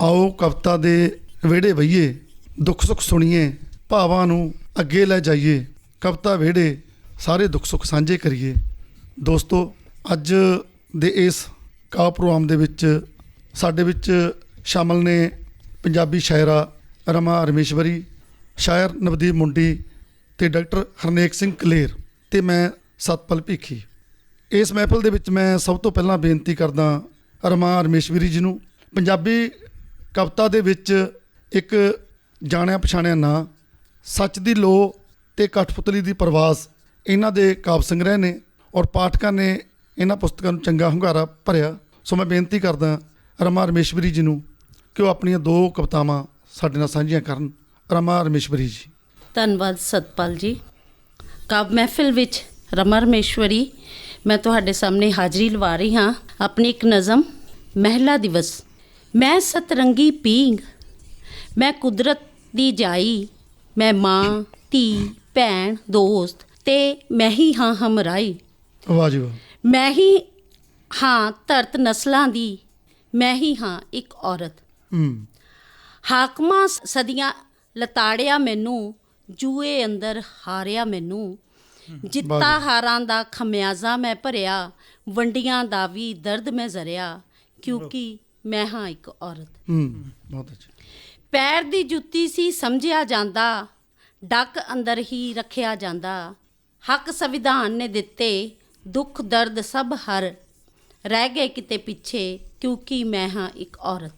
ਆਓ ਕਵਿਤਾ ਦੇ ਵਿਹੜੇ ਵਈਏ ਦੁੱਖ ਸੁੱਖ ਸੁਣੀਏ, ਭਾਵਾਂ ਨੂੰ ਅੱਗੇ ਲੈ ਜਾਈਏ। ਕਵਿਤਾ ਵਿਹੜੇ, ਸਾਰੇ ਦੁੱਖ ਸੁੱਖ ਸਾਂਝੇ ਕਰੀਏ। ਦੋਸਤੋ, ਅੱਜ ਦੇ ਇਸ ਕਾ ਪ੍ਰੋਗਰਾਮ ਦੇ ਵਿੱਚ ਸਾਡੇ ਵਿੱਚ ਸ਼ਾਮਲ ਨੇ ਪੰਜਾਬੀ ਸ਼ਾਇਰਾ ਰਮਾ ਰਮੇਸ਼ਵਰੀ, ਸ਼ਾਇਰ ਨਵਦੀਪ ਮੁੰਡੀ ਤੇ ਡਾਕਟਰ ਹਰਨੇਕ ਸਿੰਘ ਕਲੇਰ ਤੇ ਮੈਂ ਸਤਪਲ ਭੀਖੀ। ਇਸ ਮਹਿਫਲ ਦੇ ਵਿੱਚ ਮੈਂ ਸਭ ਤੋਂ ਪਹਿਲਾਂ ਬੇਨਤੀ ਕਰਦਾ ਰਮਾ ਰਮੇਸ਼ਵਰੀ ਜੀ ਨੂੰ, ਪੰਜਾਬੀ ਕਵਿਤਾ ਦੇ ਵਿੱਚ ਇੱਕ ਜਾਣਿਆ ਪਛਾਣਿਆ ਨਾਂ, ਸੱਚ ਦੀ ਲੋ ਤੇ ਕਠਪੁਤਲੀ ਦੀ ਪ੍ਰਵਾਸ ਇਹਨਾਂ ਦੇ ਕਾਵ ਸੰਗ੍ਰਹਿ ਨੇ ਔਰ ਪਾਠਕਾਂ ਨੇ ਇਹਨਾਂ ਪੁਸਤਕਾਂ ਨੂੰ ਚੰਗਾ ਹੁੰਗਾਰਾ ਭਰਿਆ। ਸੋ ਮੈਂ ਬੇਨਤੀ ਕਰਦਾ ਰਮਾ ਰਮੇਸ਼ਵਰੀ ਜੀ ਨੂੰ ਕਿ ਉਹ ਆਪਣੀਆਂ ਦੋ ਕਵਿਤਾਵਾਂ ਸਾਡੇ ਨਾਲ ਸਾਂਝੀਆਂ ਕਰਨ। ਰਮਾ ਰਮੇਸ਼ਵਰੀ ਜੀ। ਧੰਨਵਾਦ ਸਤਪਾਲ ਜੀ। ਕਾਵ ਮਹਿਫਿਲ ਵਿੱਚ ਰਮਾ ਰਮੇਸ਼ਵਰੀ, ਮੈਂ ਤੁਹਾਡੇ ਸਾਹਮਣੇ ਹਾਜ਼ਰੀ ਲਵਾ ਰਹੀ ਹਾਂ। ਆਪਣੀ ਇੱਕ ਨਜ਼ਮ, ਮਹਿਲਾ ਦਿਵਸ। ਮੈਂ ਸਤਰੰਗੀ ਪੀਂਗ ਮੈਂ ਕੁਦਰਤ ਦੀ ਜਾਈ ਮੈਂ ਮਾਂ ਧੀ ਭੈਣ ਦੋਸਤ ਤੇ ਮੈਂ ਹੀ ਹਾਂ ਹਮਰਾਈ। ਵਾਹ ਜੀ ਵਾਹ। ਮੈਂ ਹੀ ਹਾਂ ਧਰਤ ਨਸਲਾਂ ਦੀ ਮੈਂ ਹੀ ਹਾਂ ਇੱਕ ਔਰਤ। ਹੂੰ। ਹਾਕਮਾਂ ਸਦੀਆਂ ਲਤਾੜਿਆ ਮੈਨੂੰ ਜੂਏ ਅੰਦਰ ਹਾਰਿਆ ਮੈਨੂੰ। ਜਿੱਤਾ ਹਾਰਾਂ ਦਾ ਖਮਿਆਜ਼ਾ ਮੈਂ ਭਰਿਆ ਵੰਡੀਆਂ ਦਾ ਵੀ ਦਰਦ ਮੈਂ ਜ਼ਰਿਆ। ਕਿਉਂਕਿ ਮੈਂ ਹਾਂ ਇੱਕ ਔਰਤ। ਹੂੰ ਬਹੁਤ ਅੱਛਾ। ਪੈਰ ਦੀ ਜੁੱਤੀ ਸੀ ਸਮਝਿਆ ਜਾਂਦਾ ਡੱਕ ਅੰਦਰ ਹੀ ਰੱਖਿਆ ਜਾਂਦਾ। ਹੱਕ ਸੰਵਿਧਾਨ ਨੇ ਦਿੱਤੇ ਦੁੱਖ ਦਰਦ ਸਭ ਹਰ। ਰਹਿ ਗਏ ਕਿਤੇ ਪਿੱਛੇ ਕਿਉਂਕਿ ਮੈਂ ਹਾਂ ਇੱਕ ਔਰਤ।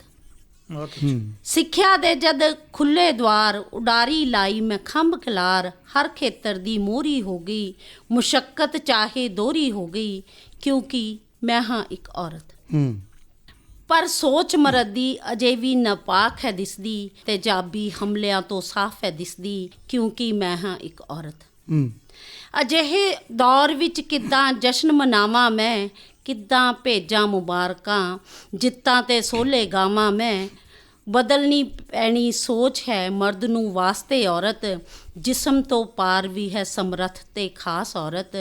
ਹੂੰ। ਸਿੱਖਿਆ ਦੇ ਜਦ ਖੁੱਲੇ ਦਵਾਰ ਉਡਾਰੀ ਲਾਈ ਮੈਂ ਖੰਭ ਖਿਲਾਰ ਹਰ ਖੇਤਰ ਦੀ ਮੋਰੀ ਹੋ ਗਈ ਮੁਸ਼ਕਲ ਚਾਹੇ ਦੋਰੀ ਹੋ ਗਈ ਕਿਉਂਕਿ ਮੈਂ ਹਾਂ ਇੱਕ ਔਰਤ। ਹੂੰ। ਪਰ ਸੋਚ ਮਰਦ ਦੀ ਅਜੇ ਵੀ ਨਾਪਾਕ ਹੈ ਦਿਸਦੀ ਤੇ ਜਾਬੀ ਹਮਲਿਆਂ ਤੋਂ ਸਾਫ਼ ਹੈ ਦਿਸਦੀ ਕਿਉਂਕਿ ਮੈਂ ਹਾਂ ਇੱਕ ਔਰਤ। ਅਜਿਹੇ ਦੌਰ ਵਿੱਚ ਕਿੱਦਾਂ ਜਸ਼ਨ ਮਨਾਵਾਂ ਮੈਂ ਕਿੱਦਾਂ ਭੇਜਾਂ ਮੁਬਾਰਕਾਂ ਜਿੱਤਾਂ ਤੇ ਸੋਲੇ ਗਾਵਾਂ ਮੈਂ ਬਦਲਣੀ ਪੈਣੀ ਸੋਚ ਹੈ ਮਰਦ ਨੂੰ ਵਾਸਤੇ ਔਰਤ ਜਿਸਮ ਤੋਂ ਪਾਰ ਵੀ ਹੈ ਸਮਰੱਥ ਤੇ ਖਾਸ ਔਰਤ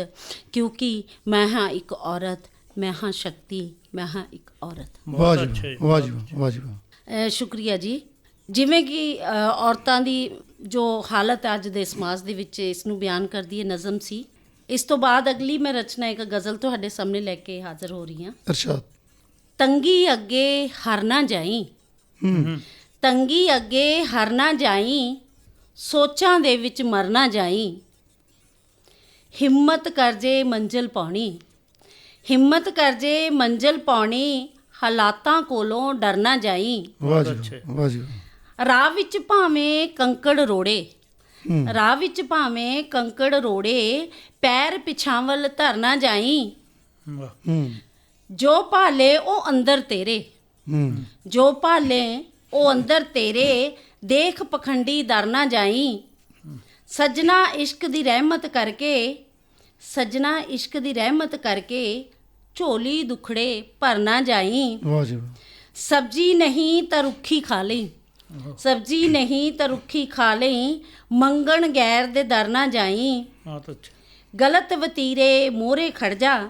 ਕਿਉਂਕਿ ਮੈਂ ਹਾਂ ਇੱਕ ਔਰਤ। ਮੈਂ ਹਾਂ ਸ਼ਕਤੀ ਮੈਂ ਹਾਂ ਇੱਕ ਔਰਤ। ਵਾਹ ਜੀ ਵਾਹ, ਵਾਹ ਸ਼ੁਕਰੀਆ ਜੀ। ਜਿਵੇਂ ਕਿ ਔਰਤਾਂ ਦੀ ਜੋ ਹਾਲਤ ਹੈ ਅੱਜ ਦੇ ਸਮਾਜ ਦੇ ਵਿੱਚ ਇਸ ਨੂੰ ਬਿਆਨ ਕਰਦੀ ਹੈ ਨਜ਼ਮ ਸੀ। ਇਸ ਤੋਂ ਬਾਅਦ ਅਗਲੀ ਮੈਂ ਰਚਨਾ ਇੱਕ ਗਜ਼ਲ ਤੁਹਾਡੇ ਸਾਹਮਣੇ ਲੈ ਕੇ ਹਾਜ਼ਰ ਹੋ ਰਹੀ ਹਾਂ। ਇਰਸ਼ਾਦ ਤੰਗੀ ਅੱਗੇ ਹਰ ਨਾ ਜਾਈ। ਹੂੰ। ਤੰਗੀ ਅੱਗੇ ਹਰ ਨਾ ਜਾਈ ਸੋਚਾਂ ਦੇ ਵਿੱਚ ਮਰ ਨਾ ਜਾਈ। ਹਿੰਮਤ ਕਰ ਜੇ ਮੰਜ਼ਿਲ ਪਾਉਣੀ। ਹਿੰਮਤ ਕਰ ਜੇ ਮੰਜ਼ਿਲ ਪਾਉਣੀ ਹਾਲਾਤਾਂ ਕੋਲੋਂ ਡਰ ਨਾ ਜਾਈ। ਵਾਹ ਜੀ ਵਾਹ, ਜੀ। ਰਾਹ ਵਿੱਚ ਭਾਵੇਂ ਕੰਕੜ ਰੋੜੇ ਰਾਹ ਵਿੱਚ ਭਾਵੇਂ ਕੰਕੜ ਰੋੜੇ ਪੈਰ ਪਿਛਾਵਲ ਧਰਨਾ ਜਾਈ। ਹੂੰ। ਜੋ ਭਾਲੇ ਉਹ ਅੰਦਰ ਤੇਰੇ ਹੂੰ। ਜੋ ਭਾਲੇ ਉਹ ਅੰਦਰ ਤੇਰੇ ਦੇਖ ਪਖੰਡੀ ਦਰ ਨਾ ਜਾਈ। ਸਜਣਾ ਇਸ਼ਕ ਦੀ ਰਹਿਮਤ ਕਰਕੇ ਸਜਣਾ ਇਸ਼ਕ ਦੀ ਰਹਿਮਤ ਕਰਕੇ ਝੋਲੀ ਦੁਖੜੇ ਭਰ ਨਾ ਜਾਈ। ਵਾਹ ਜੀ। ਸਬਜੀ ਨਹੀਂ ਤਾਂ ਰੁੱਖੀ ਖਾ ਲਈ। ਸਬਜੀ ਨਹੀਂ ਤਾਂ ਰੁੱਖੀ ਖਾ ਲਈ। ਮੰਗਣ ਗੈਰ ਦੇ ਦਰ ਨਾ ਜਾਈ। ਬਹੁਤ ਅੱਛਾ। ਗਲਤ ਵਤੀਰੇ ਮੋਰੇ ਖੜ ਜਾ।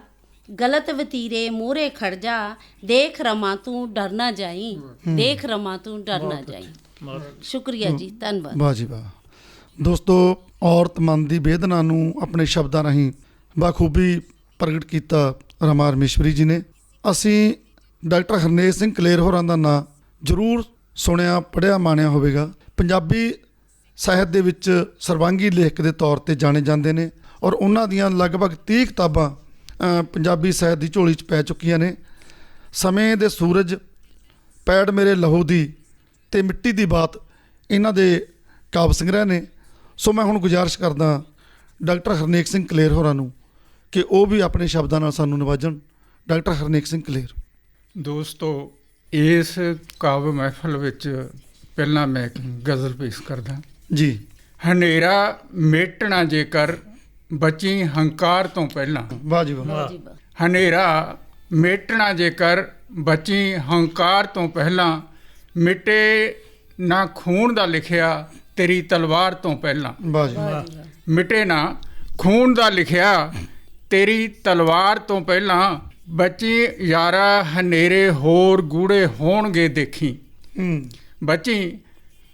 ਗਲਤ ਵਤੀਰੇ ਮੋਰੇ ਖੜ ਜਾ। ਦੇਖ ਰਮਾ ਤੂੰ ਡਰ ਨਾ ਜਾਈ। ਦੇਖ ਰਮਾ ਤੂੰ ਡਰ ਨਾ ਜਾਈ। ਸ਼ੁਕਰੀਆ ਜੀ। ਧੰਨਵਾਦ। ਵਾਹ ਜੀ ਵਾਹ। ਦੋਸਤੋ ਔਰਤ ਮਨ ਦੀ ਵੇਦਨਾ ਨੂੰ ਆਪਣੇ ਸ਼ਬਦਾਂ ਰਾਹੀਂ ਬਾਖੂਬੀ ਪ੍ਰਗਟ ਕੀਤਾ ਰਮਾ ਰਮੇਸ਼ਵਰੀ ਜੀ ਨੇ। ਅਸੀਂ ਡਾਕਟਰ ਹਰਨੇਕ ਸਿੰਘ ਕਲੇਰ ਹੋਰਾਂ ਦਾ ਨਾਂ ਜ਼ਰੂਰ ਸੁਣਿਆ ਪੜਿਆ ਮਾਣਿਆ ਹੋਵੇਗਾ। ਪੰਜਾਬੀ ਸਾਹਿਤ ਦੇ ਵਿੱਚ ਸਰਵਾਂਗੀ ਲੇਖਕ ਦੇ ਤੌਰ ਤੇ ਜਾਣੇ ਜਾਂਦੇ ਨੇ ਔਰ ਉਹਨਾਂ ਦੀਆਂ ਲਗਭਗ 30 ਕਿਤਾਬਾਂ ਪੰਜਾਬੀ ਸਾਹਿਤ ਦੀ ਝੋਲੀ 'ਚ ਪੈ ਚੁੱਕੀਆਂ ਨੇ। ਸਮੇਂ ਦੇ ਸੂਰਜ, ਪੈੜ ਮੇਰੇ ਲਹੂ ਦੀ ਤੇ ਮਿੱਟੀ ਦੀ ਬਾਤ ਇਹਨਾਂ ਦੇ ਕਾਵ ਸੰਗ੍ਰਹਿ ਨੇ। ਸੋ ਮੈਂ ਹੁਣ ਗੁਜ਼ਾਰਿਸ਼ ਕਰਦਾ ਡਾਕਟਰ ਹਰਨੇਕ ਸਿੰਘ ਕਲੇਰ ਹੋਰਾਂ ਨੂੰ ਕਿ ਉਹ ਵੀ ਆਪਣੇ ਸ਼ਬਦਾਂ ਨਾਲ ਸਾਨੂੰ ਨਿਵਾਜਣ। ਡਾਕਟਰ ਹਰਨੇਕ ਸਿੰਘ ਕਲੇਰ। ਦੋਸਤੋ ਇਸ ਕਾਵਿ ਮਹਿਫਲ ਵਿੱਚ ਪਹਿਲਾਂ ਮੈਂ ਇੱਕ ਗਜ਼ਲ ਪੇਸ਼ ਕਰਦਾ। ਜੀ। ਹਨੇਰਾ ਮੇਟਣਾ ਜੇਕਰ ਬਚੀ ਹੰਕਾਰ ਤੋਂ ਪਹਿਲਾਂ। ਵਾਹ ਜੀ ਵਾਹ। ਹਨੇਰਾ ਮੇਟਣਾ ਜੇਕਰ ਬਚੀ ਹੰਕਾਰ ਤੋਂ ਪਹਿਲਾਂ ਮਿਟੇ ਨਾ ਖੂਨ ਦਾ ਲਿਖਿਆ ਤੇਰੀ ਤਲਵਾਰ ਤੋਂ ਪਹਿਲਾਂ। ਵਾਹ ਜੀ ਵਾਹ ਜੀ ਵਾਹ। ਮਿਟੇ ਨਾ ਖੂਨ ਦਾ ਲਿਖਿਆ ਤੇਰੀ ਤਲਵਾਰ ਤੋਂ ਪਹਿਲਾਂ ਬਚੀ ਯਾਰਾ ਹਨੇਰੇ ਹੋਰ ਗੂੜੇ ਹੋਣਗੇ ਦੇਖੀ। ਹੂੰ। ਬਚੀ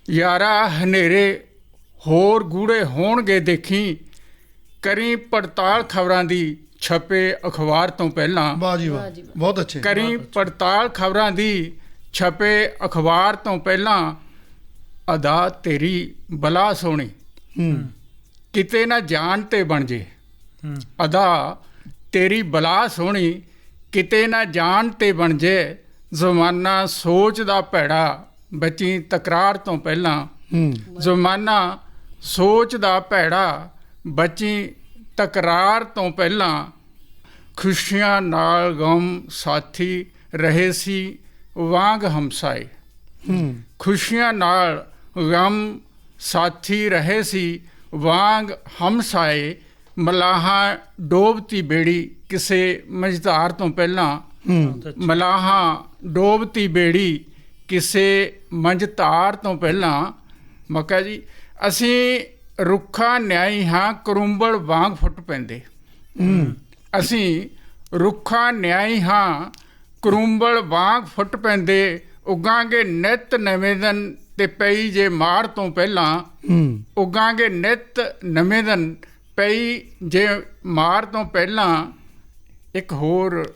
ਯਾਰਾ ਹਨੇਰੇ ਹੋਰ ਗੂੜੇ ਹੋਣਗੇ ਦੇਖੀ। ਕਰੀ ਪੜਤਾਲ ਖਬਰਾਂ ਦੀ ਛਪੇ ਅਖਬਾਰ ਤੋਂ ਪਹਿਲਾਂ। ਵਾਹ ਜੀ ਵਾਹ। ਬਹੁਤ ਅੱਛੇ। ਕਰੀ ਪੜਤਾਲ ਖਬਰਾਂ ਦੀ ਛਪੇ ਅਖਬਾਰ ਤੋਂ ਪਹਿਲਾਂ। ਅਦਾ ਤੇਰੀ ਬਲਾ ਸੋਹਣੀ। ਹੂੰ। ਕਿਤੇ ਨਾ ਜਾਣ ਤੇ ਬਣ ਜੇ। ਅਦਾ ਤੇਰੀ ਬਲਾ ਸੋਹਣੀ ਕਿਤੇ ਨਾ ਜਾਣ ਤੇ ਬਣ ਜੇ ਜ਼ਮਾਨਾ ਸੋਚ ਦਾ ਭੈੜਾ ਬੱਚੀ ਤਕਰਾਰ ਤੋਂ ਪਹਿਲਾਂ। ਜ਼ਮਾਨਾ ਸੋਚ ਦਾ ਭੈੜਾ ਬੱਚੀ ਤਕਰਾਰ ਤੋਂ ਪਹਿਲਾਂ। ਖੁਸ਼ੀਆਂ ਨਾਲ ਗਮ ਸਾਥੀ ਰਹੇ ਸੀ ਵਾਂਗ ਹਮਸਾਏ ਖੁਸ਼ੀਆਂ ਨਾਲ ਗਮ ਸਾਥੀ ਰਹੇ ਸੀ ਵਾਂਗ ਹਮਸਾਏ ਮਲਾਹਾਂ ਡੋਬਤੀ ਬੇੜੀ ਕਿਸੇ ਮਝਧਾਰ ਤੋਂ ਪਹਿਲਾਂ। ਮਲਾਹਾਂ ਡੋਬਤੀ ਬੇੜੀ ਕਿਸੇ ਮੰਝਧਾਰ ਤੋਂ ਪਹਿਲਾਂ। ਮੱਕਾ ਜੀ ਅਸੀਂ ਰੁੱਖਾ ਨਿਆਈ ਹਾਂ ਕਰੁੰਬਲ ਵਾਂਗ ਫੁੱਟ ਪੈਂਦੇ। ਅਸੀਂ ਰੁੱਖਾ ਨਿਆਈ ਹਾਂ ਕਰੁੰਬਲ ਵਾਂਗ ਫੁੱਟ ਪੈਂਦੇ। ਉਗਾਂਗੇ ਨਿਤ ਨਵੇਂ ਦਿਨ ਤੇ ਪਈ ਜੇ ਮਾਰ ਤੋਂ ਪਹਿਲਾਂ। ਉਗਾਂਗੇ ਨਿਤ ਨਵੇਂ ਦਿਨ ਪਈ ਜੇ ਮਾਰ ਤੋਂ ਪਹਿਲਾਂ ਇੱਕ ਹੋਰ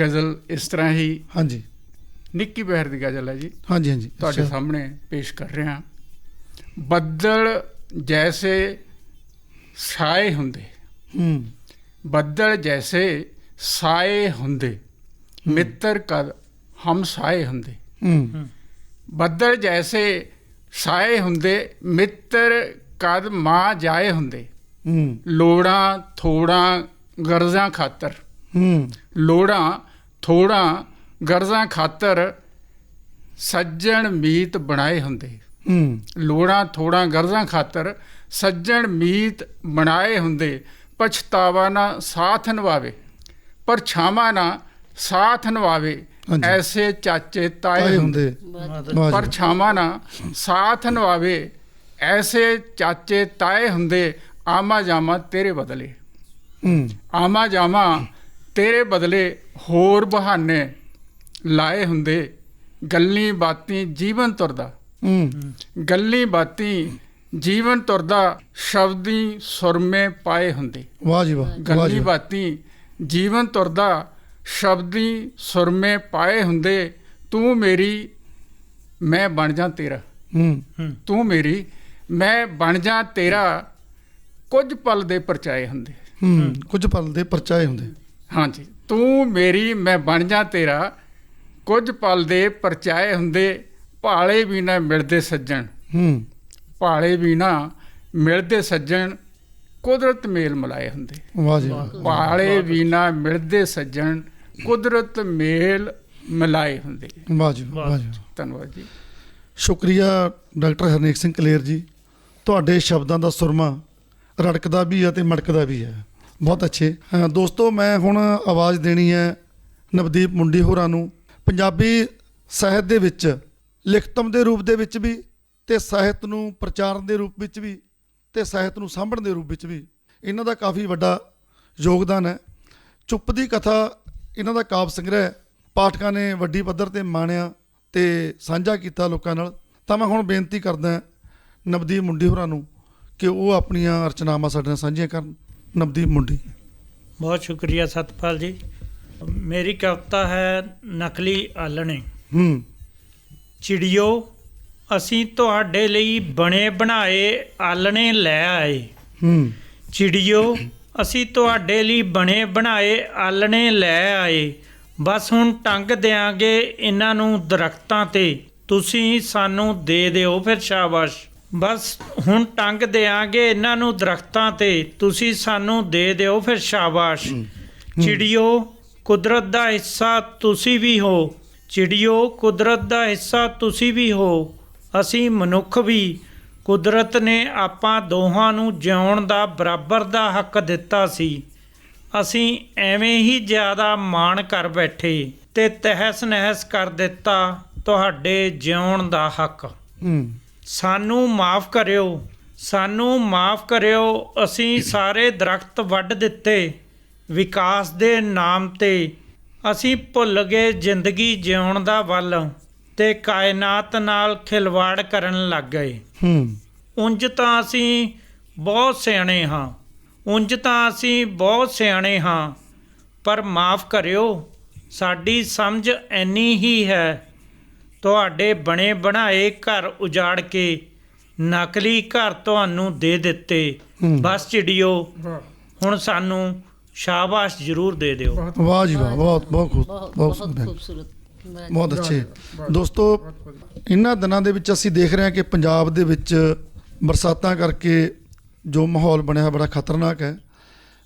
ਗਜ਼ਲ ਇਸ ਤਰ੍ਹਾਂ ਹੀ ਹਾਂਜੀ। ਨਿੱਕੀ ਬਹਿਰ ਦੀ ਗਜ਼ਲ ਹੈ ਜੀ। ਹਾਂਜੀ ਹਾਂਜੀ। ਤੁਹਾਡੇ। ਸਾਹਮਣੇ ਪੇਸ਼ ਕਰ ਰਿਹਾ। ਬੱਦਲ ਜੈਸੇ ਛਾਏ ਹੁੰਦੇ। ਹੂੰ। ਬੱਦਲ ਜੈਸੇ ਸਾਏ ਹੁੰਦੇ। ਮਿੱਤਰ ਕਦ ਹਮ ਸਾਏ ਹੁੰਦੇ। ਹੂੰ। ਬੱਦਲ ਜੈਸੇ ਸਾਏ ਹੁੰਦੇ ਮਿੱਤਰ ਕਦ ਮਾਂ ਜਾਏ ਹੁੰਦੇ। ਹੂੰ। ਲੋੜਾਂ ਥੋੜਾਂ ਗਰਜ਼ਾਂ ਖਾਤਰ। ਹੂੰ। ਲੋੜਾਂ ਥੋੜਾਂ ਗਰਜ਼ਾਂ ਖਾਤਰ ਸੱਜਣ ਮੀਤ ਬਣਾਏ ਹੁੰਦੇ। ਹੂੰ। ਲੋੜਾਂ ਥੋੜਾਂ ਗਰਜ਼ਾਂ ਖਾਤਰ ਸੱਜਣ ਮੀਤ ਬਣਾਏ ਹੁੰਦੇ। ਪਛਤਾਵਾ ਨਾ ਸਾਥ ਨਿਭਾਵੇ ਪਰ ਛਾਵਾਂ ਨਾ ਸਾਥ ਹਾਂਜੀ। ਐਸੇ ਚਾਚੇ ਤਾਏ ਹੁੰਦੇ। ਪਰ ਛਾਵਾਂ ਨਾ ਸਾਥ ਨਿਭਾਵੇ ਐਸੇ ਚਾਚੇ ਤਾਏ ਹੁੰਦੇ। ਆਮਾ ਜਾਮਾ ਤੇਰੇ ਬਦਲੇ। ਹੂੰ। ਆਮਾ ਜਾਮਾ ਤੇਰੇ ਬਦਲੇ ਹੋਰ ਬਹਾਨੇ ਲਾਏ ਹੁੰਦੇ। ਗੱਲੀ ਬਾਤੀ ਜੀਵਨ ਤੁਰਦਾ। ਹੂੰ। ਗੱਲੀ ਬਾਤੀ ਜੀਵਨ ਤੁਰਦਾ ਸ਼ਬਦੀ ਸੁਰਮੇ ਪਾਏ ਹੁੰਦੇ। ਵਾਹ ਜੀ ਵਾਹ ਗੱਲੀ। ਬਾਤੀ ਜੀਵਨ ਤੁਰਦਾ ਸ਼ਬਦੀ ਸੁਰਮੇ ਪਾਏ ਹੁੰਦੇ। ਤੂੰ ਮੇਰੀ ਮੈਂ ਬਣ ਜਾ ਤੇਰਾ। ਹੂੰ। ਤੂੰ ਮੇਰੀ ਮੈਂ ਬਣ ਜਾ ਤੇਰਾ ਕੁਝ ਪਲ ਦੇ ਪਰਚਾਏ ਹੁੰਦੇ। ਹੂੰ ਕੁਝ ਪਲ ਦੇ ਪਰਚਾਏ ਹੁੰਦੇ। ਹਾਂਜੀ ਤੂੰ ਮੇਰੀ ਮੈਂ ਬਣ ਜਾ ਤੇਰਾ ਕੁਝ ਪਲ ਦੇ ਪਰਚਾਏ ਹੁੰਦੇ ਭਾਲੇ ਵੀ ਨਾ ਮਿਲਦੇ ਸੱਜਣ। ਹੂੰ। ਭਾਲੇ ਵੀ ਨਾ ਮਿਲਦੇ ਸੱਜਣ ਕੁਦਰਤ ਮੇਲ ਮਲਾਏ ਹੁੰਦੇ। ਵਾਹ ਜੀ ਭਾਲੇ ਵੀ ਨਾ ਮਿਲਦੇ ਸੱਜਣ ਕੁਦਰਤ ਮੇਲ ਮਿਲਾਏ ਹੁੰਦੇ। ਵਾਹ ਜੀ ਵਾਹ ਜੀ। ਧੰਨਵਾਦ ਜੀ। ਸ਼ੁਕਰੀਆ ਡਾਕਟਰ ਹਰਨੇਕ ਸਿੰਘ ਕਲੇਰ ਜੀ। ਤੁਹਾਡੇ ਸ਼ਬਦਾਂ ਦਾ ਸੁਰਮਾ ਰੜਕਦਾ ਵੀ ਹੈ ਤੇ ਮੜਕਦਾ ਵੀ ਹੈ। ਬਹੁਤ ਅੱਛੇ। ਦੋਸਤੋ, ਮੈਂ ਹੁਣ ਆਵਾਜ਼ ਦੇਣੀ ਹੈ ਨਵਦੀਪ ਮੁੰਡੀ ਹੋਰਾਂ ਨੂੰ। ਪੰਜਾਬੀ ਸਾਹਿਤ ਦੇ ਵਿੱਚ, ਲਿਖਤਮ ਦੇ ਰੂਪ ਦੇ ਵਿੱਚ ਵੀ ਤੇ ਸਾਹਿਤ ਨੂੰ ਪ੍ਰਚਾਰਨ ਦੇ ਰੂਪ ਵਿੱਚ ਵੀ ਤੇ ਸਾਹਿਤ ਨੂੰ ਸਾਂਭਣ ਦੇ ਰੂਪ ਵਿੱਚ ਵੀ ਇਹਨਾਂ ਦਾ ਕਾਫੀ ਵੱਡਾ ਯੋਗਦਾਨ ਹੈ। ਚੁੱਪ ਦੀ ਕਥਾ ਇਹਨਾਂ ਦਾ ਕਾਵ ਸੰਗ੍ਰਹਿ ਪਾਠਕਾਂ ਨੇ ਵੱਡੀ ਪੱਧਰ ਤੇ ਮਾਣਿਆ ਤੇ ਸਾਂਝਾ ਕੀਤਾ ਲੋਕਾਂ ਨਾਲ। ਤਾਂ ਮੈਂ ਹੁਣ ਬੇਨਤੀ ਕਰਦਾ ਨਵਦੀਪ ਮੁੰਡੀ ਹੋਰਾਂ ਨੂੰ ਕਿ ਉਹ ਆਪਣੀਆਂ ਰਚਨਾਵਾਂ ਸਾਡੇ ਨਾਲ ਸਾਂਝੀਆਂ ਕਰਨ। ਨਵਦੀਪ ਮੁੰਡੀ। ਬਹੁਤ ਸ਼ੁਕਰੀਆ ਸਤਪਾਲ ਜੀ। ਮੇਰੀ ਕਵਿਤਾ ਹੈ ਨਕਲੀ ਆਲਣੇ ਹੂੰ। ਚਿੜੀਓ ਅਸੀਂ ਤੁਹਾਡੇ ਲਈ ਬਣੇ ਬਣਾਏ ਆਲਣੇ ਲੈ ਆਏ। ਹੂੰ। ਚਿੜੀਓ ਅਸੀਂ ਤੁਹਾਡੇ ਲਈ ਬਣੇ ਬਣਾਏ ਆਲਣੇ ਲੈ ਆਏ। ਬਸ ਹੁਣ ਟੰਗ ਦਿਆਂਗੇ ਇਹਨਾਂ ਨੂੰ ਦਰਖਤਾਂ ਤੇ। ਤੁਸੀਂ ਸਾਨੂੰ ਦੇ ਦਿਓ ਫਿਰ ਸ਼ਾਬਾਸ਼। ਬਸ ਹੁਣ ਟੰਗ ਦਿਆਂਗੇ ਇਹਨਾਂ ਨੂੰ ਦਰਖਤਾਂ ਤੇ। ਤੁਸੀਂ ਸਾਨੂੰ ਦੇ ਦਿਓ ਫਿਰ ਸ਼ਾਬਾਸ਼। ਚਿੜੀਓ ਕੁਦਰਤ ਦਾ ਹਿੱਸਾ ਤੁਸੀਂ ਵੀ ਹੋ। ਚਿੜੀਓ ਕੁਦਰਤ ਦਾ ਹਿੱਸਾ ਤੁਸੀਂ ਵੀ ਹੋ। ਅਸੀਂ ਮਨੁੱਖ ਵੀ। ਕੁਦਰਤ ਨੇ ਆਪਾਂ ਦੋਹਾਂ ਨੂੰ ਜਿਉਣ ਦਾ ਬਰਾਬਰ ਦਾ ਹੱਕ ਦਿੱਤਾ ਸੀ। ਅਸੀਂ ਐਵੇਂ ਹੀ ਜ਼ਿਆਦਾ ਮਾਣ ਕਰ ਬੈਠੇ ਤੇ ਤਹਿਸ ਨਹਿਸ ਕਰ ਦਿੱਤਾ ਤੁਹਾਡੇ ਜਿਉਣ ਦਾ ਹੱਕ। ਹੂੰ। ਸਾਨੂੰ ਮਾਫ ਕਰਿਓ ਸਾਨੂੰ ਮਾਫ ਕਰਿਓ ਅਸੀਂ ਸਾਰੇ ਦਰਖਤ ਵੱਢ ਦਿੱਤੇ ਵਿਕਾਸ ਦੇ ਨਾਮ ਤੇ। ਅਸੀਂ ਭੁੱਲ ਗਏ ਜ਼ਿੰਦਗੀ ਜਿਉਣ ਦਾ ਵੱਲ ਤੇ ਕਾਇਨਾਤ ਨਾਲ ਖਿਲਵਾੜ ਕਰਨ ਲੱਗ ਗਏ। ਹੂੰ। ਉਂਝ ਤਾਂ ਅਸੀਂ ਬਹੁਤ ਸਿਆਣੇ ਹਾਂ। ਉਂਝ ਤਾਂ ਅਸੀਂ ਬਹੁਤ ਸਿਆਣੇ ਹਾਂ। ਪਰ ਮਾਫ ਕਰਿਓ ਸਾਡੀ ਸਮਝ ਐਨੀ ਹੀ ਹੈ ਤੁਹਾਡੇ ਬਣੇ ਬਣਾਏ ਘਰ ਉਜਾੜ ਕੇ ਨਕਲੀ ਘਰ ਤੁਹਾਨੂੰ ਦੇ ਦਿੱਤੇ। ਬਸ ਚਿੜੀਓ ਹੁਣ ਸਾਨੂੰ ਸ਼ਾਬਾਸ਼ ਜ਼ਰੂਰ ਦੇ ਦਿਓ। ਵਾਹ ਜੀ ਵਾਹ ਬਹੁਤ ਬਹੁਤ ਖੂਬਸੂਰਤ। ਬਹੁਤ ਅੱਛੇ। ਦੋਸਤੋ ਇਹਨਾਂ ਦਿਨਾਂ ਦੇ ਵਿੱਚ ਅਸੀਂ ਦੇਖ ਰਹੇ ਹਾਂ ਕਿ ਪੰਜਾਬ ਦੇ ਵਿੱਚ ਬਰਸਾਤਾਂ ਕਰਕੇ ਜੋ ਮਾਹੌਲ ਬਣਿਆ ਬੜਾ ਖਤਰਨਾਕ ਹੈ।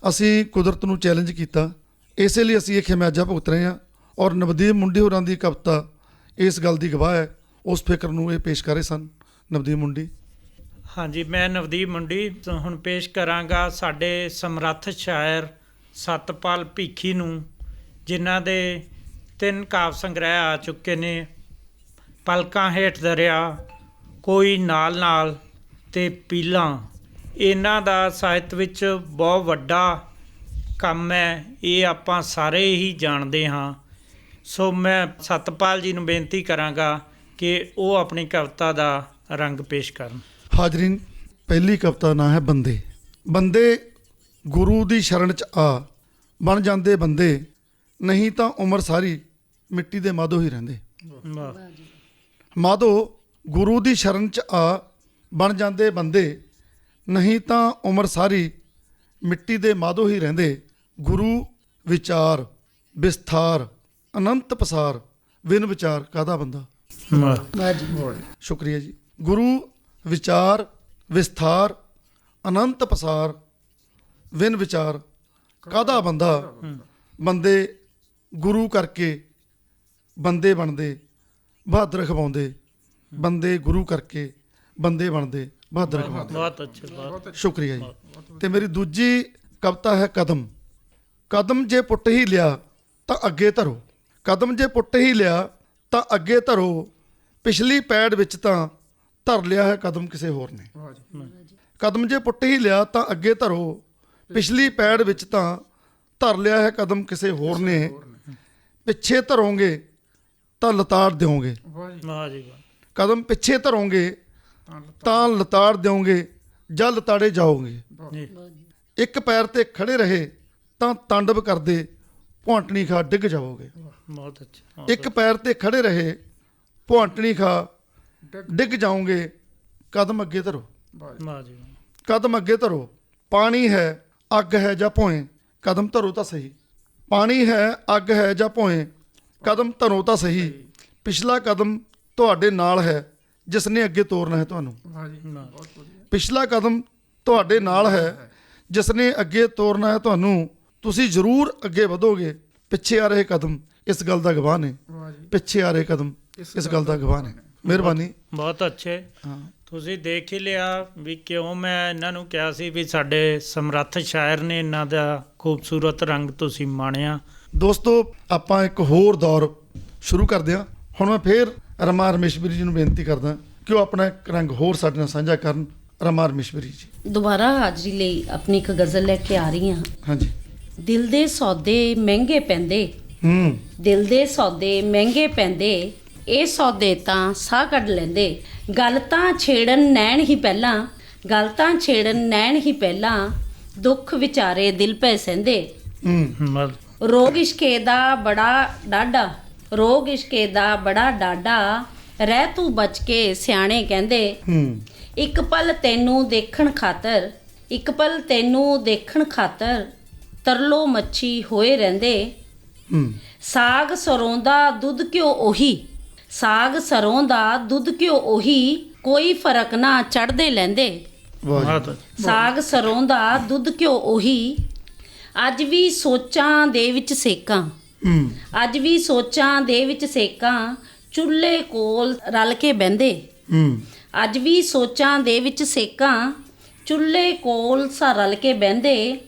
ਅਸੀਂ ਕੁਦਰਤ ਨੂੰ ਚੈਲੰਜ ਕੀਤਾ। ਇਸੇ ਲਈ ਅਸੀਂ ਇਹ ਖਿਮਾਜਾ ਭੁਗਤ ਰਹੇ ਹਾਂ ਔਰ ਨਵਦੀਪ ਮੁੰਡੀ ਹੋਰਾਂ ਦੀ ਕਵਿਤਾ ਇਸ ਗੱਲ ਦੀ ਗਵਾਹ ਹੈ, ਉਸ ਫਿਕਰ ਨੂੰ ਇਹ ਪੇਸ਼ ਕਰੇ ਸਨ। ਨਵਦੀਪ ਮੁੰਡੀ। ਹਾਂਜੀ, ਮੈਂ ਨਵਦੀਪ ਮੁੰਡੀ ਹੁਣ ਪੇਸ਼ ਕਰਾਂਗਾ ਸਾਡੇ ਸਮਰੱਥ ਸ਼ਾਇਰ ਸਤਪਾਲ ਭੀਖੀ ਨੂੰ, ਜਿਨ੍ਹਾਂ ਦੇ ਤਿੰਨ ਕਾਵ ਸੰਗ੍ਰਹਿ ਆ ਚੁੱਕੇ ਨੇ। ਪਲਕਾਂ ਹੇਠ ਦਰਿਆ, ਕੋਈ ਨਾਲ ਨਾਲ ਤੇ ਪੀਲਾਂ। ਇਹਨਾਂ ਦਾ ਸਾਹਿਤ ਵਿੱਚ ਬਹੁਤ ਵੱਡਾ ਕੰਮ ਹੈ, ਇਹ ਆਪਾਂ ਸਾਰੇ ਹੀ ਜਾਣਦੇ ਹਾਂ। ਸੋ ਮੈਂ ਸਤਪਾਲ ਜੀ ਨੂੰ ਬੇਨਤੀ ਕਰਾਂਗਾ ਕਿ ਉਹ ਆਪਣੀ ਕਵਿਤਾ ਦਾ ਰੰਗ ਪੇਸ਼ ਕਰਨ। ਹਾਜ਼ਰੀਨ ਪਹਿਲੀ ਕਵਿਤਾ ਨਾਂ ਹੈ ਬੰਦੇ। ਬੰਦੇ ਗੁਰੂ ਦੀ ਸ਼ਰਣ ਚ ਆ ਬਣ ਜਾਂਦੇ ਬੰਦੇ ਨਹੀਂ ਤਾਂ ਉਮਰ ਸਾਰੀ ਮਿੱਟੀ ਦੇ ਮਾਦੋ ਹੀ ਰਹਿੰਦੇ। ਮਾਦੋ ਗੁਰੂ ਦੀ ਸ਼ਰਨ ਚ ਆ ਬਣ ਜਾਂਦੇ ਬੰਦੇ ਨਹੀਂ ਤਾਂ ਉਮਰ ਸਾਰੀ ਮਿੱਟੀ ਦੇ ਮਾਦੋ ਹੀ ਰਹਿੰਦੇ। ਗੁਰੂ ਵਿਚਾਰ ਵਿਸਥਾਰ ਅਨੰਤ ਪਸਾਰ ਵਿਨ ਵਿਚਾਰ ਕਾਦਾ ਬੰਦਾ? ਵਾਹ ਵਾਹ ਜੀ ਸ਼ੁਕਰੀਆ ਜੀ। ਗੁਰੂ ਵਿਚਾਰ ਵਿਸਥਾਰ ਅਨੰਤ ਪਸਾਰ ਵਿਨ ਵਿਚਾਰ ਕਾਦਾ ਬੰਦਾ? ਬੰਦੇ ਗੁਰੂ ਕਰਕੇ ਬੰਦੇ ਬਣਦੇ ਬਹਾਦਰ ਖਵਾਉਂਦੇ। ਬੰਦੇ ਗੁਰੂ ਕਰਕੇ ਬੰਦੇ ਬਣਦੇ ਬਹਾਦਰ ਖਵਾਉਂਦੇ। ਬਹੁਤ ਅੱਛੇ ਬਹੁਤ ਸ਼ੁਕਰੀਆ ਜੀ। ਤੇ ਮੇਰੀ ਦੂਜੀ ਕਵਿਤਾ ਹੈ ਕਦਮ। ਕਦਮ ਜੇ ਪੁੱਟ ਹੀ ਲਿਆ ਤਾਂ ਅੱਗੇ ਧਰੋ। ਕਦਮ ਜੇ ਪੁੱਟ ਹੀ ਲਿਆ ਤਾਂ ਅੱਗੇ ਧਰੋ। ਪਿਛਲੀ ਪੈੜ ਵਿੱਚ ਤਾਂ ਧਰ ਲਿਆ ਹੈ ਕਦਮ ਕਿਸੇ ਹੋਰ ਨੇ। ਕਦਮ ਜੇ ਪੁੱਟ ਹੀ ਲਿਆ ਤਾਂ ਅੱਗੇ ਧਰੋ। ਪਿਛਲੀ ਪੈੜ ਵਿੱਚ ਤਾਂ ਧਰ ਲਿਆ ਹੈ ਕਦਮ ਕਿਸੇ ਹੋਰ ਨੇ। ਪਿੱਛੇ ਧਰੋਗੇ ਤਾਂ ਲਤਾੜ ਦਿਓਗੇ। ਵਾਹ ਜੀ ਵਾਹ ਕਦਮ ਪਿੱਛੇ ਧਰੋਗੇ ਤਾਂ ਲਤਾੜ ਦਿਓਗੇ ਜਾਂ ਲਤਾੜੇ ਜਾਓਗੇ। ਇੱਕ ਪੈਰ ਤੇ ਖੜੇ ਰਹੇ ਤਾਂ ਤਾਂਡਵ ਕਰਦੇ। ਭੌਂਟਣੀ ਖਾ ਡਿੱਗ ਜਾਓਗੇ ਬਹੁਤ ਅੱਛਾ ਇੱਕ ਪੈਰ ਤੇ ਖੜੇ ਰਹੇ ਭੌਂਟਣੀ ਖਾ ਡਿੱਗ ਜਾਓਗੇ ਕਦਮ ਅੱਗੇ ਧਰੋ। ਵਾਹ ਜੀ ਵਾਹ। ਕਦਮ ਅੱਗੇ ਧਰੋ। ਪਾਣੀ ਹੈ ਅੱਗ ਹੈ ਜਾਂ ਭੋਏ ਕਦਮ ਧਰੋ ਤਾਂ ਸਹੀ। ਪਾਣੀ ਹੈ ਅੱਗ ਹੈ ਜਾਂ ਭੋਏ ਕਦਮ ਧਰੋ ਤਾਂ ਸਹੀ। ਪਿਛਲਾ ਕਦਮ ਤੁਹਾਡੇ ਨਾਲ ਹੈ ਜਿਸ ਨੇ ਅੱਗੇ ਤੋਰਨਾ ਹੈ ਤੁਹਾਨੂੰ। ਵਾਹ। ਪਿਛਲਾ ਕਦਮ ਤੁਹਾਡੇ ਨਾਲ ਹੈ ਜਿਸ ਨੇ ਅੱਗੇ ਤੋਰਨਾ ਹੈ ਤੁਹਾਨੂੰ। ਤੁਸੀਂ ਜ਼ਰੂਰ ਅੱਗੇ ਵਧੋਗੇ। ਪਿੱਛੇ ਆ ਰਹੇ ਕਦਮ ਇਸ ਗੱਲ ਦਾ ਗਵਾਹ ਨੇ। ਪਿੱਛੇ ਆ ਰਹੇ ਕਦਮ ਇਸ ਗੱਲ ਦਾ ਗਵਾਹ ਨੇ। ਮਿਹਰਬਾਨੀ। ਬਹੁਤ ਅੱਛੇ। ਹਾਂ। ਤੁਸੀਂ ਦੇਖ ਹੀ ਲਿਆ ਵੀ ਕਿਉਂ ਮੈਂ ਇਹਨਾਂ ਨੂੰ ਕਿਹਾ ਸੀ ਵੀ ਸਾਡੇ ਸਮਰੱਥ ਸ਼ਾਇਰ ਨੇ ਇਹਨਾਂ ਦਾ ਖੂਬਸੂਰਤ ਰੰਗ ਤੁਸੀਂ ਮਾਣਿਆ। ਦੋਸਤੋ ਆਪਾਂ ਇੱਕ ਹੋਰ ਦੌਰ ਸ਼ੁਰੂ ਕਰਦੇ ਹਾਂ। ਹੁਣ ਮੈਂ ਫੇਰ ਰਮਾ ਰਮੇਸ਼ਵਰੀ ਜੀ ਨੂੰ ਬੇਨਤੀ ਕਰਦਾ ਕਿ ਉਹ ਆਪਣਾ ਇੱਕ ਰੰਗ ਹੋਰ ਸਾਡੇ ਨਾਲ ਸਾਂਝਾ ਕਰਨ। ਰਮਾ ਰਮੇਸ਼ਵਰੀ ਜੀ। ਦੁਬਾਰਾ ਹਾਜ਼ਰੀ ਲਈ ਆਪਣੀ ਇੱਕ ਗਜ਼ਲ ਲੈ ਕੇ ਆ ਰਹੀ ਹਾਂ। ਹਾਂਜੀ। ਦਿਲ ਦੇ ਸੌਦੇ ਮਹਿੰਗੇ ਪੈਂਦੇ। ਹੂੰ। ਦਿਲ ਦੇ ਸੌਦੇ ਮਹਿੰਗੇ ਪੈਂਦੇ ਇਹ ਸੌਦੇ ਤਾਂ ਸਾਹ ਕੱਢ ਲੈਂਦੇ। ਗੱਲ ਤਾਂ ਛੇੜਨ ਨੈਣ ਹੀ ਪਹਿਲਾਂ ਗੱਲ ਤਾਂ ਛੇੜਨ ਨੈਣ ਹੀ ਪਹਿਲਾਂ ਦੁੱਖ ਵਿਚਾਰੇ ਦਿਲ ਪੈ ਸਹਿੰਦੇ। ਹੂੰ। ਰੋਗ ਇਸ਼ਕੇ ਦਾ ਬੜਾ ਡਾਢਾ ਰੋਗ ਇਸ਼ਕੇ ਦਾ ਬੜਾ ਡਾਢਾ ਰਹਿ ਤੂੰ ਬਚ ਕੇ ਸਿਆਣੇ ਕਹਿੰਦੇ। ਹੂੰ। ਇੱਕ ਪਲ ਤੈਨੂੰ ਦੇਖਣ ਖਾਤਰ ਇੱਕ ਪਲ ਤੈਨੂੰ ਦੇਖਣ ਖਾਤਰ ਤਰਲੋ ਮੱਛੀ ਹੋਏ ਰਹਿੰਦੇ। ਹੂੰ। ਸਾਗ ਸਰੋਂ ਦਾ ਦੁੱਧ ਘਿਓ ਉਹੀ? ਸਾਗ ਸਰੋਂ ਦਾ ਦੁੱਧ ਘਿਓ ਉਹੀ? ਕੋਈ ਫ਼ਰਕ ਨਾ ਚੜਦੇ ਲੈਂਦੇ। ਸਾਗ ਸਰੋਂ ਦਾ ਦੁੱਧ ਘਿਓ ਉਹੀ? ਅੱਜ ਵੀ ਸੋਚਾਂ ਦੇ ਵਿੱਚ ਸੇਕਾਂ। ਹੂੰ। ਅੱਜ ਵੀ ਸੋਚਾਂ ਦੇ ਵਿੱਚ ਸੇਕਾਂ ਚੁੱਲ੍ਹੇ ਕੋਲ ਰਲ ਕੇ ਬਹਿੰਦੇ। ਹੂੰ। ਅੱਜ ਵੀ ਸੋਚਾਂ ਦੇ ਵਿੱਚ ਸੇਕਾਂ ਚੁੱਲ੍ਹੇ ਕੋਲ ਸਾ ਰਲ ਕੇ ਬਹਿੰਦੇ।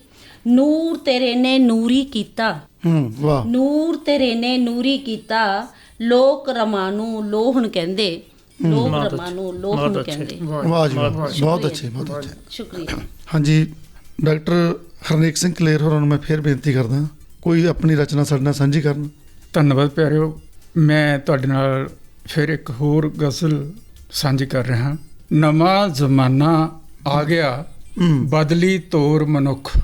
ਨੂਰ ਤੇਰੇ ਨੇ ਨੂਰੀ ਕੀਤਾ। ਹੂੰ ਵਾਹ। ਨੂਰ ਤੇਰੇ ਨੇ ਨੂਰੀ ਕੀਤਾ ਲੋਕ ਰਮਾ ਨੂੰ ਲੋਹਣ ਕਹਿੰਦੇ। ਲੋਕ ਬਹੁਤ ਰਮਾ ਨੂੰ ਬਹੁਤ ਲੋਹਣ। ਕਹਿੰਦੇ। ਵਾਹ ਜੀ। ਬਹੁਤ ਅੱਛੇ ਬਹੁਤ ਅੱਛੇ। ਸ਼ੁਕਰੀਆ। ਹਾਂਜੀ ਡਾਕਟਰ ਹਰਨੇਕ ਸਿੰਘ ਕਲੇਰ ਹੋਰਾਂ ਨੂੰ ਮੈਂ ਫੇਰ ਬੇਨਤੀ ਕਰਦਾ ਕੋਈ ਆਪਣੀ ਰਚਨਾ ਸਾਡੇ ਨਾਲ ਸਾਂਝੀ ਕਰਨ। ਧੰਨਵਾਦ ਪਿਆਰਿਓ। ਮੈਂ ਤੁਹਾਡੇ ਨਾਲ ਫਿਰ ਇੱਕ ਹੋਰ ਗਜ਼ਲ ਸਾਂਝੀ ਕਰ ਰਿਹਾ। ਨਵਾਂ ਜ਼ਮਾਨਾ ਆ ਗਿਆ। ਬਦਲੀ ਤੋਰ ਮਨੁੱਖ।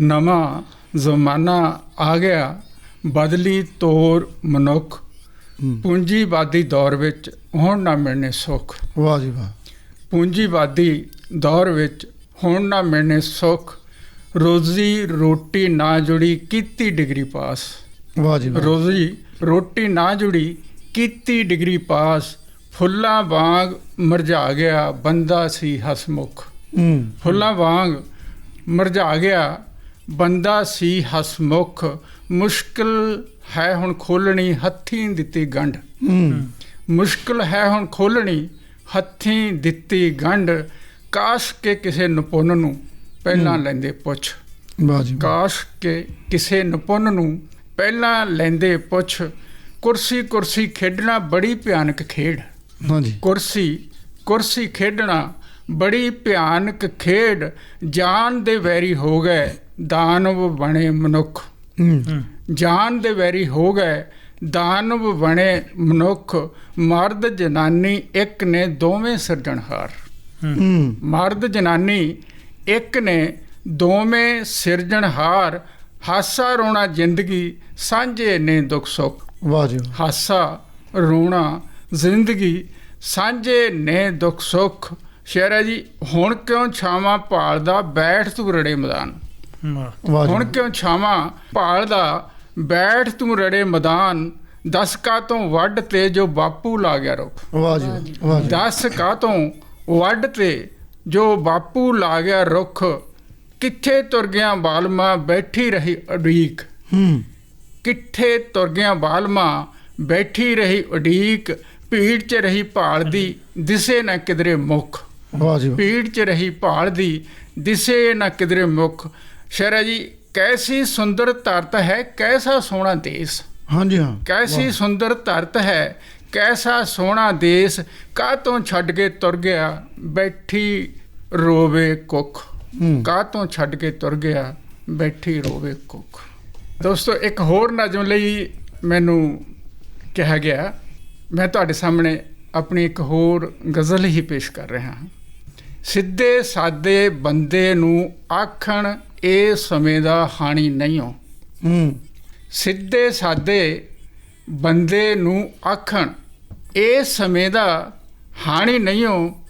ਨਵਾਂ ਜ਼ਮਾਨਾ ਆ ਗਿਆ। ਬਦਲੀ ਤੋਰ ਮਨੁੱਖ। ਪੂੰਜੀਵਾਦੀ ਦੌਰ ਵਿੱਚ ਹੁਣ ਨਾ ਮਿਲਣੇ ਸੁੱਖ। ਵਾਹ ਜੀ ਵਾਹ। ਪੂੰਜੀਵਾਦੀ ਦੌਰ ਵਿੱਚ ਹੁਣ ਨਾ ਮਿਲਣੇ ਸੁੱਖ। ਰੋਜ਼ੀ ਰੋਟੀ ਨਾ ਜੁੜੀ ਕੀਤੀ ਡਿਗਰੀ ਪਾਸ। ਵਾਹ ਜੀ ਵਾਹ। ਰੋਜ਼ੀ ਰੋਟੀ ਨਾ ਜੁੜੀ ਕੀਤੀ ਡਿਗਰੀ ਪਾਸ। ਫੁੱਲਾਂ ਵਾਂਗ ਮਰਝਾ ਗਿਆ ਬੰਦਾ ਸੀ ਹਸਮੁਖ। ਫੁੱਲਾਂ ਵਾਂਗ ਮਰਝਾ ਗਿਆ। ਬੰਦਾ ਸੀ ਹਸਮੁਖ ਮੁਸ਼ਕਿਲ ਹੈ ਹੁਣ ਖੋਲਣੀ ਹੱਥੀਂ ਦਿੱਤੀ ਗੰਢ। ਮੁਸ਼ਕਿਲ ਹੈ ਹੁਣ ਖੋਲਣੀ ਹੱਥੀਂ ਦਿੱਤੀ ਗੰਢ। ਕਾਸ਼ ਕੇ ਕਿਸੇ ਨਿਪੁੰਨ ਨੂੰ ਪਹਿਲਾਂ ਲੈਂਦੇ ਪੁੱਛ। ਵਾਹ ਜੀ ਵਾਹ। ਕਾਸ਼ ਕੇ ਕਿਸੇ ਨਿਪੁੰਨ ਨੂੰ ਪਹਿਲਾਂ ਲੈਂਦੇ ਪੁੱਛ। ਕੁਰਸੀ ਕੁਰਸੀ ਖੇਡਣਾ ਬੜੀ ਭਿਆਨਕ ਖੇਡ। ਹਾਂਜੀ ਕੁਰਸੀ ਕੁਰਸੀ ਖੇਡਣਾ ਬੜੀ ਭਿਆਨਕ ਖੇਡ ਜਾਨ ਦੇ ਵੈਰੀ ਹੋ ਗਏ ਦਾਨਵ ਬਣੇ ਮਨੁੱਖ। ਜਾਨ ਦੇ ਵੈਰੀ ਹੋ ਗਏ ਦਾਨਵ ਬਣੇ ਮਨੁੱਖ। ਮਰਦ ਜਨਾਨੀ ਇੱਕ ਨੇ ਦੋਵੇਂ ਸਿਰਜਣਹਾਰ ਮਰਦ ਜਨਾਨੀ ਇੱਕ ਨੇ ਦੋਵੇਂ ਸਿਰਜਣਹਾਰ ਹਾਸਾ ਰੋਣਾ ਜ਼ਿੰਦਗੀ ਸਾਂਝੇ ਨੇ ਦੁੱਖ ਸੁੱਖ। ਵਾਹ ਜੀ ਹਾਸਾ ਰੋਣਾ ਜ਼ਿੰਦਗੀ ਸਾਂਝੇ ਨੇ ਦੁੱਖ ਸੁੱਖ। ਸ਼ੇਰਾ ਜੀ। ਹੁਣ ਕਿਉਂ ਛਾਵਾਂ ਭਾਲਦਾ ਬੈਠ ਤੂੰ ਰੜੇ ਮੈਦਾਨ ਹੁਣ। ਕਿਉਂ ਛਾਵਾਂ ਭਾਲਦਾ ਬੈਠ ਤੂੰ ਰੜੇ ਮੈਦਾਨ? ਦਸ ਕਾ ਤੋਂ ਵੱਢ ਤੇ ਜੋ ਬਾਪੂ ਲਾ ਗਿਆ ਰੁੱਖ। ਵਾਹ ਜੀ ਵਾਹ, ਜੀ। ਦਸ ਕਾ ਤੋਂ ਵੱਢ ਤੇ ਜੋ ਬਾਪੂ ਲਾ ਗਿਆ ਰੁੱਖ। ਕਿੱਥੇ ਤੁਰ ਗਿਆ ਬਾਲਮਾ ਬੈਠੀ ਰਹੀ ਉਡੀਕ? ਹੂੰ। ਕਿੱਥੇ ਤੁਰ ਗਿਆ ਬਾਲਮਾ ਬੈਠੀ ਰਹੀ ਉਡੀਕ? ਭੀੜ 'ਚ ਰਹੀ ਭਾਲਦੀ ਦਿਸੇ ਨਾ ਕਿਧਰੇ ਮੁਖ। ਵਾਹ ਜੀ। ਭੀੜ 'ਚ ਰਹੀ ਭਾਲਦੀ ਦਿਸੇ ਨਾ ਕਿਧਰੇ ਮੁਖ। ਸ਼ਹਿਰਾ ਜੀ ਕੈਸੀ ਸੁੰਦਰ ਧਰਤ ਹੈ ਕੈਸਾ ਸੋਹਣਾ ਦੇਸ? ਹਾਂਜੀ ਹਾਂ। ਕੈਸੀ ਸੁੰਦਰ ਧਰਤ ਹੈ ਕੈਸਾ ਸੋਹਣਾ ਦੇਸ? ਕਾਹ ਤੋਂ ਛੱਡ ਕੇ ਤੁਰ ਗਿਆ ਬੈਠੀ ਰੋਵੇ ਕੁੱਖ? ਹੂੰ। ਕਾਹ ਤੋਂ ਛੱਡ ਕੇ ਤੁਰ ਗਿਆ ਬੈਠੀ ਰੋਵੇ ਕੁੱਖ? ਦੋਸਤੋ ਇੱਕ ਹੋਰ ਨਜ਼ਮ ਲਈ ਮੈਨੂੰ ਕਿਹਾ ਗਿਆ। ਮੈਂ ਤੁਹਾਡੇ ਸਾਹਮਣੇ ਆਪਣੀ ਇੱਕ ਹੋਰ ਗਜ਼ਲ ਹੀ ਪੇਸ਼ ਕਰ ਰਿਹਾ ਹਾਂ। ਸਿੱਧੇ ਸਾਦੇ ਬੰਦੇ ਨੂੰ ਆਖਣ ਇਹ ਸਮੇਂ ਦਾ ਹਾਣੀ ਨਹੀਂ ਹੋ ਹੂੰ। ਸਿੱਧੇ ਸਾਦੇ ਬੰਦੇ ਨੂੰ ਆਖਣ ਇਹ ਸਮੇਂ ਦਾ ਹਾਣੀ ਨਹੀਂ ਹੋ